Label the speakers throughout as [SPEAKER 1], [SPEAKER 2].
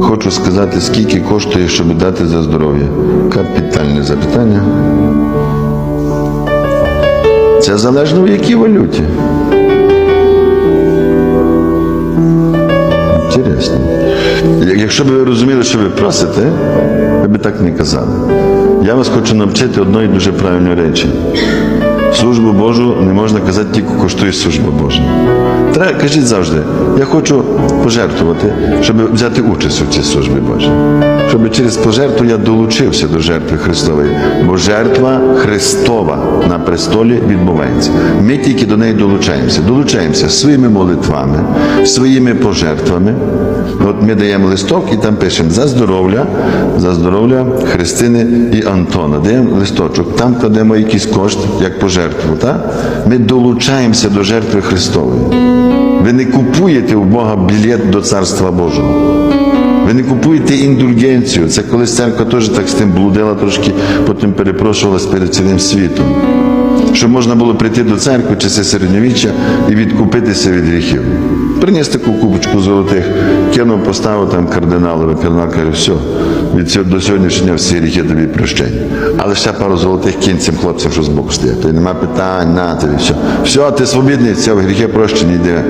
[SPEAKER 1] Хочу сказати, скільки коштує, щоб дати за здоров'я. Капітальне запитання. Це залежно в якій валюті. Інтересно. Якщо б ви розуміли, що ви просите, ви б так не казали. Я вас хочу навчити одної дуже правильної речі. Службу Божу не можна казати, тільки коштує служба Божа. Кажіть завжди, я хочу пожертвувати, щоб взяти участь у цій службі Божій. Щоб через пожертву я долучився до жертви Христової. Бо жертва Христова на престолі відбувається. Ми тільки до неї долучаємося. Долучаємося своїми молитвами, своїми пожертвами. От ми даємо листок і там пишемо за здоров'я, за здоров'я Христини і Антона. Даємо листочок, там кладемо якийсь кошт, як пожертву. Так? Ми долучаємося до жертви Христової. Ви не купуєте у Бога білет до Царства Божого. Ви не купуєте індульгенцію. Це колись церква теж так з тим блудила трошки, потім перепрошувалась перед цілим світом. Щоб можна було прийти до церкви чи це середньовіччя і відкупитися від гріхів. Приніс таку кубочку золотих, кинув, поставив там кардиналові, кардинал каже, все, від цього до сьогоднішнього всі гріхи тобі прощені. Але ще пару золотих кінь цим хлопцям, що збоку стоять. То й нема питань, на тобі, все. Все, ти свобідний, все, гріхи прощені, йди.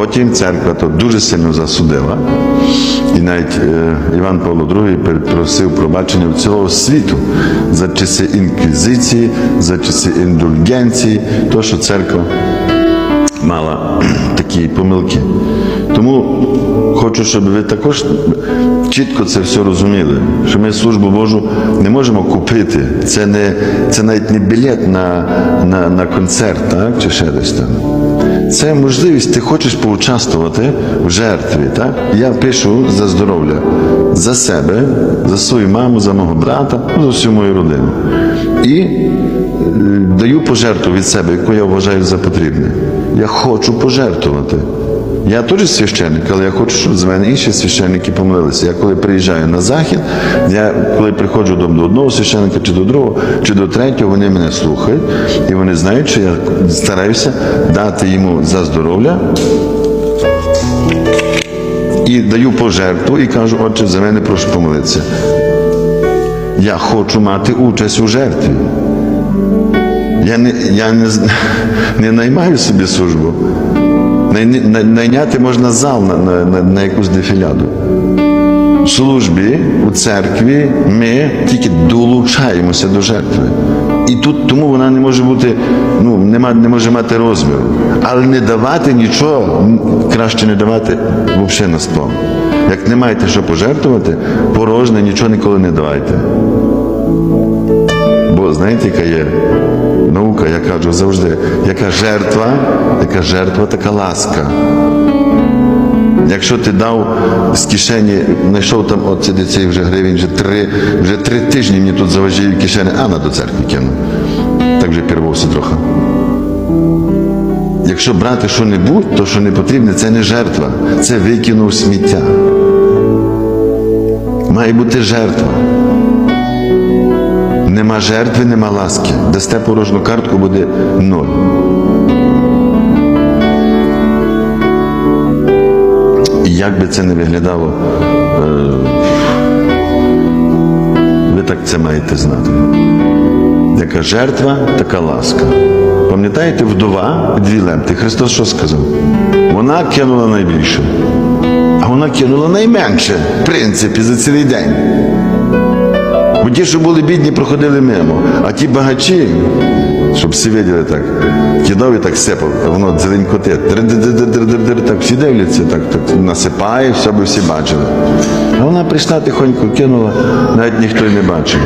[SPEAKER 1] Потім церква то дуже сильно засудила. І навіть е, Іван Павло II просив пробачення в цілого світу за часи інквізиції, за часи індульгенції, то, що церква мала такі помилки. Тому хочу, щоб ви також чітко це все розуміли, що ми службу Божу не можемо купити. Це не це навіть не білет на, на, на концерт, так? чи ще десь там. Це можливість, ти хочеш поучаствувати в жертві. Так? Я пишу за здоров'я, за себе, за свою маму, за мого брата, ну, за всю мою родину. І е, даю пожертву від себе, яку я вважаю за потрібне. Я хочу пожертвувати. Я теж священник, але я хочу, щоб з мене інші священники помолилися. Я коли приїжджаю на захід, я коли приходжу до одного священника, чи до другого, чи до третього, вони мене слухають, і вони знають, що я стараюся дати йому за здоров'я. І даю пожертву і кажу, отче, за мене прошу помолитися. Я хочу мати участь у жертві. Я не, я не, не наймаю собі службу. Найняти можна зал на, на, на, на якусь дефіляду. В службі у церкві ми тільки долучаємося до жертви. І тут тому вона не може бути, ну, нема, не може мати розміру. Але не давати нічого, краще не давати взагалі на сповн. Як не маєте що пожертвувати, порожне нічого ніколи не давайте. Знаєте, яка є наука, я кажу завжди, яка жертва, яка жертва, така ласка. Якщо ти дав з кишені, знайшов там от сидить цей вже гривень, вже три, вже три тижні мені тут заважає кишені, а на до церкви кинув. Так вже пірвався трохи. Якщо брати що-небудь, то що не потрібне, це не жертва, це викинув сміття. Має бути жертва. Нема жертви, нема ласки. Дасте порожну картку, буде ноль. І як би це не виглядало, е, ви так це маєте знати. Яка жертва, така ласка. Пам'ятаєте, вдова дві лемти. Христос що сказав? Вона кинула найбільше, а вона кинула найменше, в принципі, за цілий день. Ті, що були бідні, проходили мимо. А ті багачі, щоб всі виділи так, кидав так сипав, воно дзеленькоте, так всі дивляться, так, так насипає, все би всі бачили. А вона прийшла тихонько, кинула, навіть ніхто й не бачив.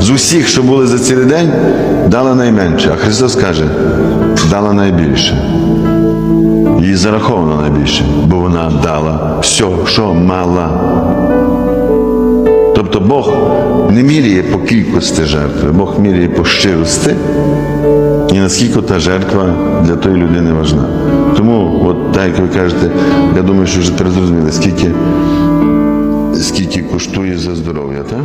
[SPEAKER 1] З усіх, що були за цілий день, дала найменше. А Христос каже, дала найбільше. Їй зараховано найбільше, бо вона дала все, що мала. Бог не міряє по кількості жертви, Бог міряє по щирості і наскільки та жертва для тої людини важна. Тому, от так як ви кажете, я думаю, що вже зрозуміли, скільки, скільки коштує за здоров'я, так?